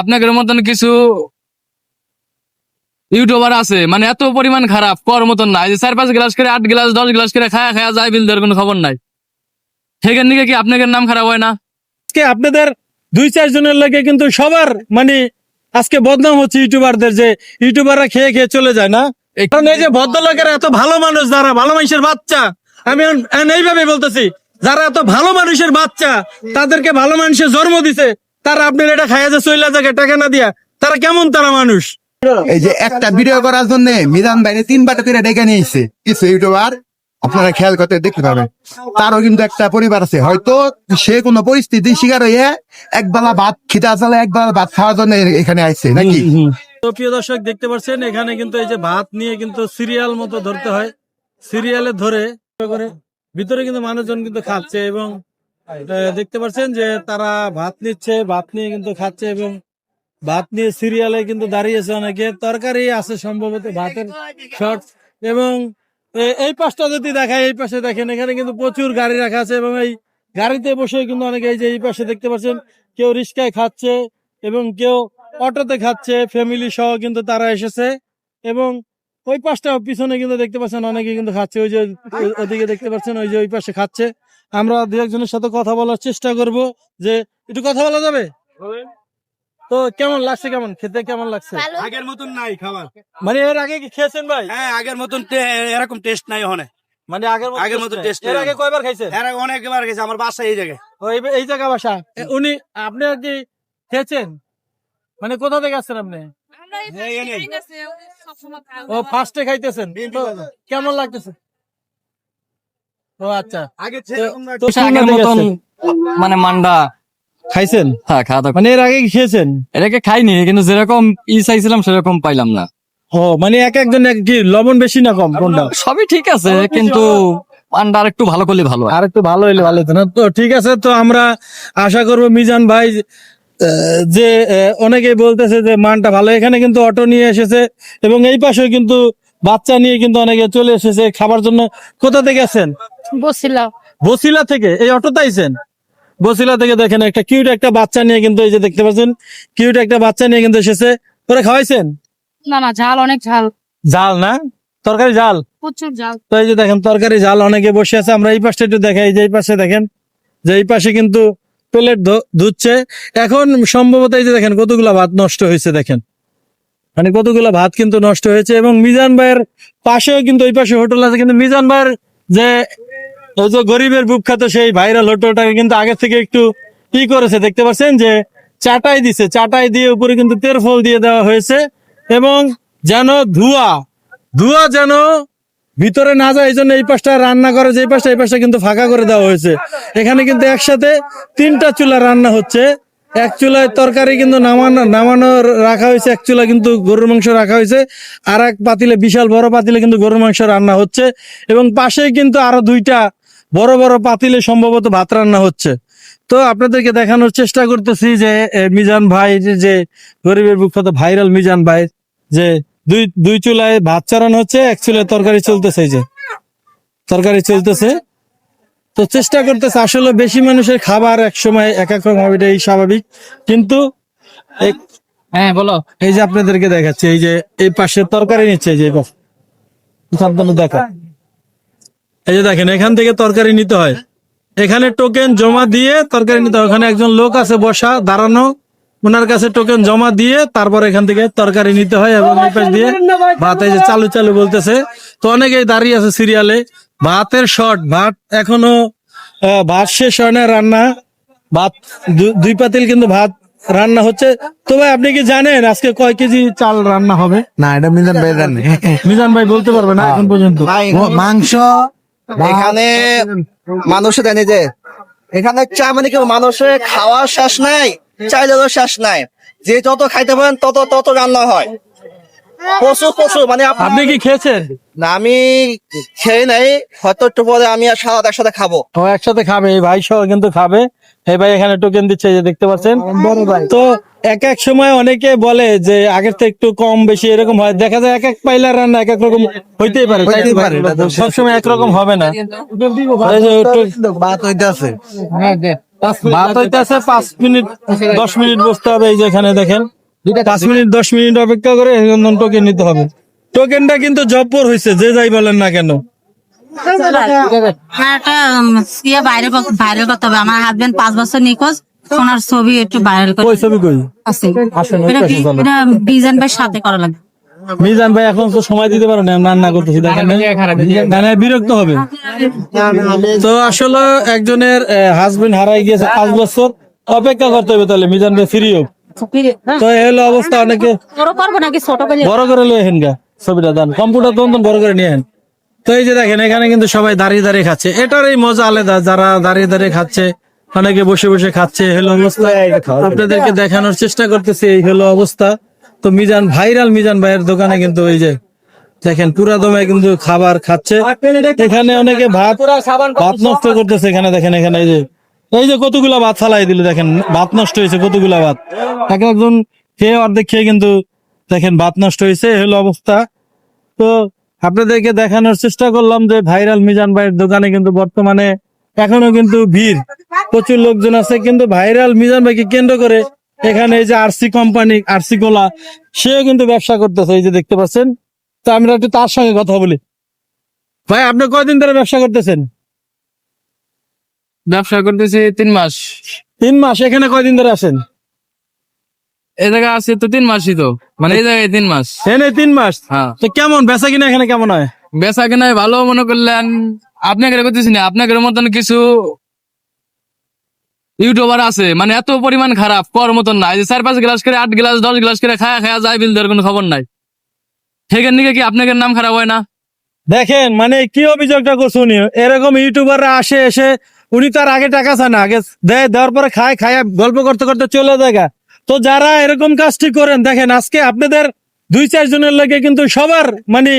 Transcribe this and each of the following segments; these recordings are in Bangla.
আপনাদের মতন কিছু ইউটিউবার আছে মানে এত পরিমাণ খারাপ কর মতন নাই। যে চার পাঁচ গ্লাস করে আট গ্লাস দশ গ্লাস করে খায়া খায়া যায় বিল কোনো খবর নাই। সেখান থেকে কি আপনাদের নাম খারাপ হয় না? আজকে আপনাদের দুই চার জনের লাগে কিন্তু সবার মানে আজকে বদনাম হচ্ছে ইউটিউবারদের যে ইউটিউবাররা খেয়ে খেয়ে চলে যায় না? কারণ এই যে ভদ্রলোকেরা এত ভালো মানুষ যারা ভালো মানুষের বাচ্চা আমি এইভাবে বলতেছি যারা এত ভালো মানুষের বাচ্চা তাদেরকে ভালো মানুষের জন্ম দিছে তারা আপনার এটা খাইয়া যে চইলা যাকে টাকা না দিয়া তারা কেমন তারা মানুষ? এই যে একটা ভিডিও করার জন্য মিজান বাইরে তিন বাটা করে ডেকে নিয়েছে কিছু ইউটিউবার আপনারা খেয়াল করতে দেখতে পাবেন। তারও কিন্তু একটা পরিবার আছে। হয়তো সে কোনো পরিস্থিতির শিকার হয়ে একবেলা ভাত খিদা চালে একবেলা ভাত খাওয়ার জন্য এখানে আইছে নাকি? তো প্রিয় দর্শক দেখতে পাচ্ছেন এখানে কিন্তু এই যে ভাত নিয়ে কিন্তু সিরিয়াল মতো ধরতে হয়। সিরিয়ালে ধরে করে ভিতরে কিন্তু মানুষজন কিন্তু খাচ্ছে এবং দেখতে পাচ্ছেন যে তারা ভাত নিচ্ছে, ভাত নিয়ে কিন্তু খাচ্ছে এবং ভাত নিয়ে সিরিয়ালে কিন্তু দাঁড়িয়েছে অনেকে। তরকারি আছে সম্ভবত ভাতের শর্ট এবং এই পাশটা যদি দেখায়, এই পাশে দেখেন, এখানে কিন্তু প্রচুর গাড়ি রাখা আছে এবং এই গাড়িতে বসে কিন্তু অনেকে এই যে এই পাশে দেখতে পাচ্ছেন, কেউ রিক্সায় খাচ্ছে এবং কেউ অটোতে খাচ্ছে ফ্যামিলি সহ কিন্তু তারা এসেছে এবং ওই পাশটা পিছনে কিন্তু দেখতে পাচ্ছেন, অনেকে কিন্তু খাচ্ছে, ওই যে ওদিকে দেখতে পাচ্ছেন, ওই যে ওই পাশে খাচ্ছে। আমরা দু একজনের সাথে কথা বলার চেষ্টা করব যে একটু কথা বলা যাবে? তো কেমন লাগছে কেমন? খেতে কেমন লাগছে? আগের মতন নাই খাবার। মানে এর আগে কি খেয়েছেন ভাই? হ্যাঁ আগের মতন এরকম টেস্ট নাই ওখানে। মানে আগের আগের মতো নেই। এর আগে কয়বার খাইছেন? এর আগে অনেকবার আমার বাসা এই জায়গায়। ওই এই জায়গা বাসা? উনি আপনি আর কি খেয়েছেন? মানে কোথা থেকে আসছেন আপনি? ও ফার্স্টে খাইতেছেন? কেমন লাগতেছে? ও আচ্ছা। আগে তো আগের মতন মানে মান্ডা খাইছেন? হ্যাঁ খাওয়া দাওয়া মানে এর আগে খেয়েছেন? এটাকে খাইনি কিন্তু যেরকম ই চাইছিলাম সেরকম পাইলাম না। ও মানে এক একজন এক কি লবণ বেশি না কম কোনটা? সবই ঠিক আছে কিন্তু পান্ডা আর একটু ভালো করলে ভালো আর একটু ভালো হইলে ভালো হতো না। তো ঠিক আছে তো আমরা আশা করব মিজান ভাই আহ, যে অনেকেই বলতেছে যে মানটা ভালো। এখানে কিন্তু অটো নিয়ে এসেছে এবং এই পাশেও কিন্তু বাচ্চা নিয়ে কিন্তু অনেকে চলে এসেছে খাবার জন্য। কোথা থেকে আছেন বসিলা। থেকে? এই অটোতে আইছেন? বসিলা থেকে দেখেন একটা কিউট একটা বাচ্চা নিয়ে কিন্তু এই যে দেখতে পাচ্ছেন কিউট একটা বাচ্চা নিয়ে কিন্তু এসেছে। ওরা খাওয়াইছেন? না না ঝাল অনেক ঝাল। জাল না? তরকারি জাল প্রচুর ঝাল। তো এই যে দেখেন তরকারি জাল অনেকে বসে আছে। আমরা এই পাশটা একটু দেখাই যে এই পাশে দেখেন যে এই পাশে কিন্তু প্লেট ধুচ্ছে। এখন সম্ভবত এই যে দেখেন কতগুলা ভাত নষ্ট হয়েছে দেখেন। মানে কতগুলা ভাত কিন্তু নষ্ট হয়েছে এবং মিজান ভাইয়ের পাশেও কিন্তু ওই পাশে হোটেল আছে কিন্তু মিজান ভাইয়ের যে ওই যে গরিবের বুক খাতো সেই ভাইরাল হোটেলটাকে কিন্তু আগে থেকে একটু ই করেছে, দেখতে পাচ্ছেন যে চাটাই দিছে, চাটাই দিয়ে উপরে কিন্তু তেরফল দিয়ে দেওয়া হয়েছে এবং যেন ধোঁয়া ধোঁয়া যেন ভিতরে না যায় এই জন্য এই পাশটা রান্না করে, যে পাশটা, এই পাশটা কিন্তু ফাঁকা করে দেওয়া হয়েছে। এখানে কিন্তু একসাথে তিনটা চুলা রান্না হচ্ছে। এক চুলায় তরকারি কিন্তু নামানো নামানো রাখা হয়েছে, এক চুলা কিন্তু গরুর মাংস রাখা হয়েছে। আর এক পাতিলে, বিশাল বড় পাতিলে কিন্তু গরুর মাংস রান্না হচ্ছে এবং পাশেই কিন্তু আরও দুইটা বড় বড় পাতিলে সম্ভবত ভাত রান্না হচ্ছে। তো আপনাদেরকে দেখানোর চেষ্টা করতেছি যে মিজান ভাই, যে- গরিবের বিখ্যাত ভাইরাল মিজান ভাই, যে দুই দুই চুলায় ভাত চারানো হচ্ছে, এক চুলায় তরকারি চলতেছে যে। তরকারি চলতেছে। তো চেষ্টা করতেছে, আসলে বেশি মানুষের খাবার এক সময় এক এক রকম হবে এটাই স্বাভাবিক। কিন্তু হ্যাঁ বলো। এই যে আপনাদেরকে দেখাচ্ছে, এই যে এই পাশে তরকারি নিচ্ছে, এই যে দেখা। এই যে দেখেন এখান থেকে তরকারি নিতে হয়। এখানে টোকেন জমা দিয়ে তরকারি নিতে হয়। ওখানে একজন লোক আছে বসা দাঁড়ানো। ওনার কাছে টোকেন জমা দিয়ে তারপর এখান থেকে তরকারি নিতে হয় এবং এই দিয়ে ভাত এই যে চালু চালু বলতেছে। তো অনেকেই দাঁড়িয়ে আছে সিরিয়ালে। ভাতের শর্ট ভাত এখনও ভাত শেষ হয় না রান্না। ভাত দুই পাতিল কিন্তু ভাত রান্না হচ্ছে। তো ভাই আপনি কি জানেন আজকে কয় কেজি চাল রান্না হবে? না এটা মিজান ভাই জানে। মিজান ভাই বলতে পারবে না এখন পর্যন্ত। মাংস এখানে মানুষে জানে যে এখানে চা মানে কি মানুষের খাওয়ার শেষ নাই চাইলেও শেষ নাই। যে যত খাইতে পারেন তত তত রান্না হয়। প্রচুর প্রচুর মানে আপনি কি খেয়েছেন? না, আমি খেয়ে নাই হয়তো একটু পরে আমি আর সালাদ একসাথে খাব। ও একসাথে খাবে এই ভাই সহ কিন্তু খাবে। এই ভাই এখানে টোকেন দিচ্ছে এই যে দেখতে পাচ্ছেন। তো এক এক সময় অনেকে বলে যে আগের থেকে একটু কম বেশি এরকম হয়। দেখা যায় এক এক পাইলার রান্না এক এক রকম হইতেই পারে। হইতেই পারে, এটা তো সবসময় একরকম হবে না। ভাত হইতে আছে। পাঁচ মিনিট দশ মিনিট বসতে হবে এই যে এখানে দেখেন। পাঁচ মিনিট দশ মিনিট অপেক্ষা করে টোকেন নিতে হবে। টোকেনটা কিন্তু জব্বর হয়েছে যে যাই বলেন না কেন। হ্যাঁ, বাইরে করতে হবে। আমার হাজবেন্ড পাঁচ বছর নিখোঁজ। ওনার ছবি একটু ভাইরাল ওই ছবি কই? আছে। এটা। এটা ডিজাইন বাই সাথে করা লাগবে। মিজান ভাই এখন তো সময় দিতে পারো না রান্না করতেছি দেখেন। না না, বিরক্ত হবে। তো আসলে একজনের হাজবেন্ড হারাই গিয়েছে পাঁচ বছর অপেক্ষা করতে হবে তাহলে মিজান ভাই ফ্রি হোক তো এই হলো অবস্থা অনেকে বড় করব নাকি ছোট করে বড় করে লিয়ে হেন গা ছবিটা দেন। কম্পিউটার তখন বড় করে নিয়ে হেন? তো এই যে দেখেন এখানে কিন্তু সবাই দাঁড়িয়ে দাঁড়িয়ে খাচ্ছে। এটার এই মজা আলাদা যারা দাঁড়িয়ে দাঁড়িয়ে খাচ্ছে অনেকে বসে বসে খাচ্ছে এই হলো অবস্থা। আপনাদেরকে দেখানোর চেষ্টা করতেছি এই হলো অবস্থা। তো মিজান ভাইরাল মিজান ভাইয়ের দোকানে কিন্তু ওই যে দেখেন পুরা দমে কিন্তু খাবার খাচ্ছে। এখানে অনেকে ভাত ভাত নষ্ট করতেছে এখানে দেখেন এখানে এই যে। এই যে কতগুলা ভাত ফালাই দিল দেখেন ভাত নষ্ট হয়েছে কতগুলা ভাত। এক একজন খেয়ে অর্ধেক খেয়ে কিন্তু দেখেন ভাত নষ্ট হয়েছে এই হলো অবস্থা। তো আপনাদেরকে দেখানোর চেষ্টা করলাম যে ভাইরাল মিজান ভাইয়ের দোকানে কিন্তু বর্তমানে এখনও কিন্তু ভিড়। প্রচুর লোকজন আছে কিন্তু ভাইরাল মিজান ভাইকে কেন্দ্র করে এখানে এই যে আরসি কোম্পানি আরসি কোলা সেও কিন্তু ব্যবসা করতেছে এই যে দেখতে পাচ্ছেন। তো আমরা একটু তার সঙ্গে কথা বলি। ভাই আপনি কয়দিন ধরে ব্যবসা করতেছেন? ব্যবসা করতেছি তিন মাস। তিন মাস এখানে কয়দিন ধরে আছেন? এই জায়গায় আছে তো তিন মাসই তো। মানে এই জায়গায় তিন মাস। এনে তিন মাস? হ্যাঁ। তো কেমন বেচা কিনা এখানে কেমন হয়? বেচা কিনা ভালো মনে করলেন আপনাকে করতেছি না আপনাদের মতন কিছু ইউটিউবার আছে। মানে এত পরিমাণ খারাপ কর মতন নাই। যে চার পাঁচ গ্লাস করে আট গ্লাস দশ গ্লাস করে খায়া খায়া যায় বিলদের কোনো খবর নাই। সেখান থেকে কি আপনাদের নাম খারাপ হয় না? দেখেন মানে কি অভিযোগটা করছে উনি? এরকম ইউটিউবাররা আসে এসে উনি তার আগে টাকা চান আগে দেয় দেওয়ার পরে খায় খায় গল্প করতে করতে চলে যায় তো যারা এরকম কাজটি করেন দেখেন আজকে আপনাদের দুই চার জনের লাগে কিন্তু সবার মানে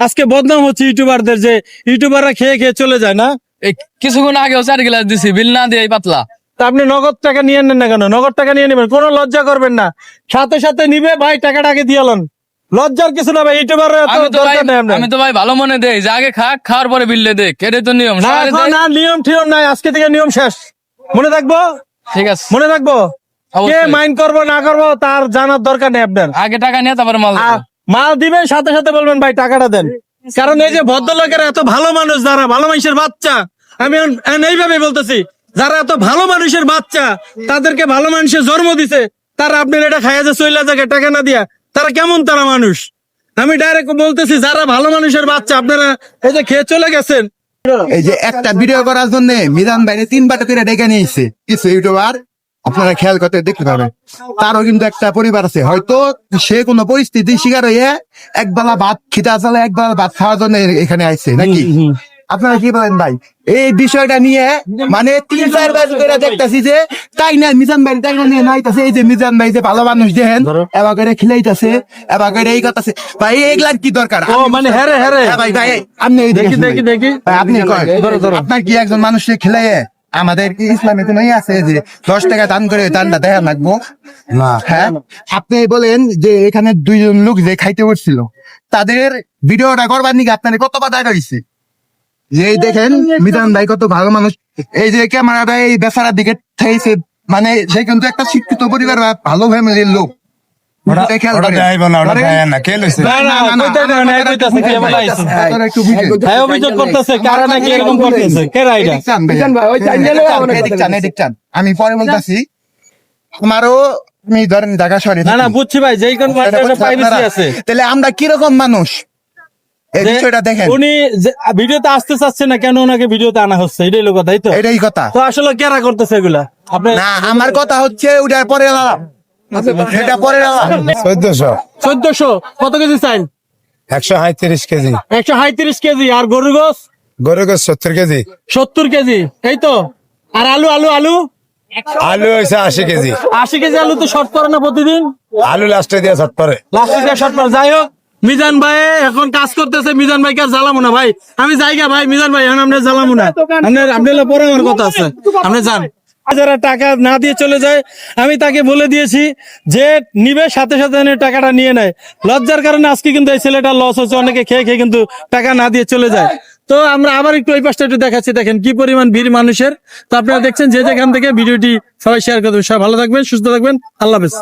আজকে বদনাম হচ্ছে ইউটিউবারদের যে ইউটিউবাররা খেয়ে খেয়ে চলে যায় না। এই কিছুক্ষণ আগে চার গ্লাস দিছি বিল না দিয়ে পাতলা। আপনি নগদ টাকা নিয়ে নেন না কেন? নগদ টাকা নিয়ে নেবেন কোনো লজ্জা করবেন না। সাথে সাথে নিবে ভাই টাকাটা আগে দিয়ে লন। লজ্জার কিছু না ভাই ইউটিউবার আমি তো ভাই ভালো মনে দেই যে আগে খা খাওয়ার পরে বিললে দেখ এটাই তো নিয়ম না দেয়। নিয়ম ঠিয়ম নাই আজকে থেকে নিয়ম শেষ। মনে থাকব ঠিক আছে। মনে থাকব কে মাইন্ড করব না করব তার জানার দরকার নেই আপনার। আগে টাকা নিয়ে তারপরে মাল মাল দিবেন সাথে সাথে বলবেন ভাই টাকাটা দেন। কারণ এই যে ভদ্রলোকের এত ভালো মানুষ যারা ভালো মানুষের বাচ্চা আমি এইভাবে বলতেছি যারা এত ভালো মানুষের বাচ্চা তাদেরকে ভালো মানুষের জন্ম দিছে তারা আপনার এটা খাইয়া যে চইলা জায়গা টাকা না দিয়া তারা কেমন তারা মানুষ? আমি ডাইরেক্ট বলতেছি যারা ভালো মানুষের বাচ্চা আপনারা এই যে খেয়ে চলে গেছেন। এই যে একটা ভিডিও করার জন্য মিজান বাইরে তিন বাটা করে ডেকে নিয়েছে। কিছু ইউটিউবার আপনারা খেয়াল করতে দেখতে পাবেন। তারও কিন্তু একটা পরিবার আছে। হয়তো সে কোনো পরিস্থিতি শিকার হয়ে একবেলা ভাত খিদা চালে এক বেলা ভাত খাওয়ার জন্য এখানে আইছে নাকি? আপনারা কি বলেন ভাই? এই বিষয়টা নিয়ে মানে তিন চার বার করে দেখতেছি যে তাই না মিজান ভাই তাই না নিয়ে নাইতাছে। এই যে মিজান ভাই যে ভালো মানুষ দেখেন এবার করে খিলাইতাছে এবার করে এই কথাছে। ভাই এগুলার কি দরকার? ও মানে হ্যারে হ্যাঁ ভাই ভাই আপনি দেখি দেখি দেখি। আপনি আপনার কি একজন মানুষকে খেলে আমাদের কি ইসলামে তো নই আছে যে দশ টাকা দান করে দানটা দেখা লাগবো? না। হ্যাঁ? আপনি বলেন যে এখানে দুইজন লোক যে খাইতে বসছিল তাদের ভিডিওটা করবার নিকে আপনার কত বাধা হয়েছে যে এই দেখেন মিজান ভাই কত ভালো মানুষ। এই যে ক্যামেরাটা এই বেচারার দিকে ঠেয়েছে মানে সে কিন্তু একটা শিক্ষিত পরিবার বা ভালো ফ্যামিলির লোক। হ্যাঁ আমি পরে বলতেছি আমারও আমি ধরেন ঢাকা শহরে না না বুঝছি ভাই যেই কোন। আছে। তাহলে আমরা কীরকম মানুষ? এই বিষয়টা দেখেন। উনি ভিডিওতে আসতে চাচ্ছে না কেন ওনাকে ভিডিওতে আনা হচ্ছে? এটাই লোক তাই তো? এটাই কথা। তো আসলে কেরা করতেছে এগুলা? না আমার কথা হচ্ছে ওটার পরে সেটা পরে চোদ্দশো। চোদ্দশো? কত কেজি চাইন? একশো কেজি। একশো কেজি। আর গরু গোস গরু গোস সত্তর কেজি। সত্তর কেজি এই তো? আর আলু আলু আলু? আলু হয়েছে আশি কেজি। আশি কেজি আলু তো শর্ট পড়ে না প্রতিদিন? আলু লাস্টে দিয়ে ছট পরে। লাস্টে দিয়ে শর্ট পড়ে যাই হোক মিজান ভাই, এখন কাজ করতেছে, মিজান ভাইকে আর জ্বালাবো না ভাই। আমি যাই গা ভাই, মিজান ভাই, এখন আপনার জ্বালাবো না। আপনার আপনার পরে আমার কথা আছে। আপনি যান। যারা টাকা না দিয়ে চলে যায়। আমি তাকে বলে দিয়েছি যে নিবে, সাথে সাথে টাকাটা নিয়ে নেয়। লজ্জার কারণে আজকে কিন্তু এই ছেলেটা লস হচ্ছে অনেকে খেয়ে খেয়ে কিন্তু টাকা না দিয়ে চলে যায়। তো আমরা আবার একটু ওই পাশটা একটু দেখাচ্ছি। দেখেন কি পরিমাণ ভিড় মানুষের। তো আপনারা দেখছেন যে যেখান থেকে ভিডিওটি সবাই শেয়ার করবেন সবাই ভালো থাকবেন, সুস্থ থাকবেন। আল্লাহ হাফেজ।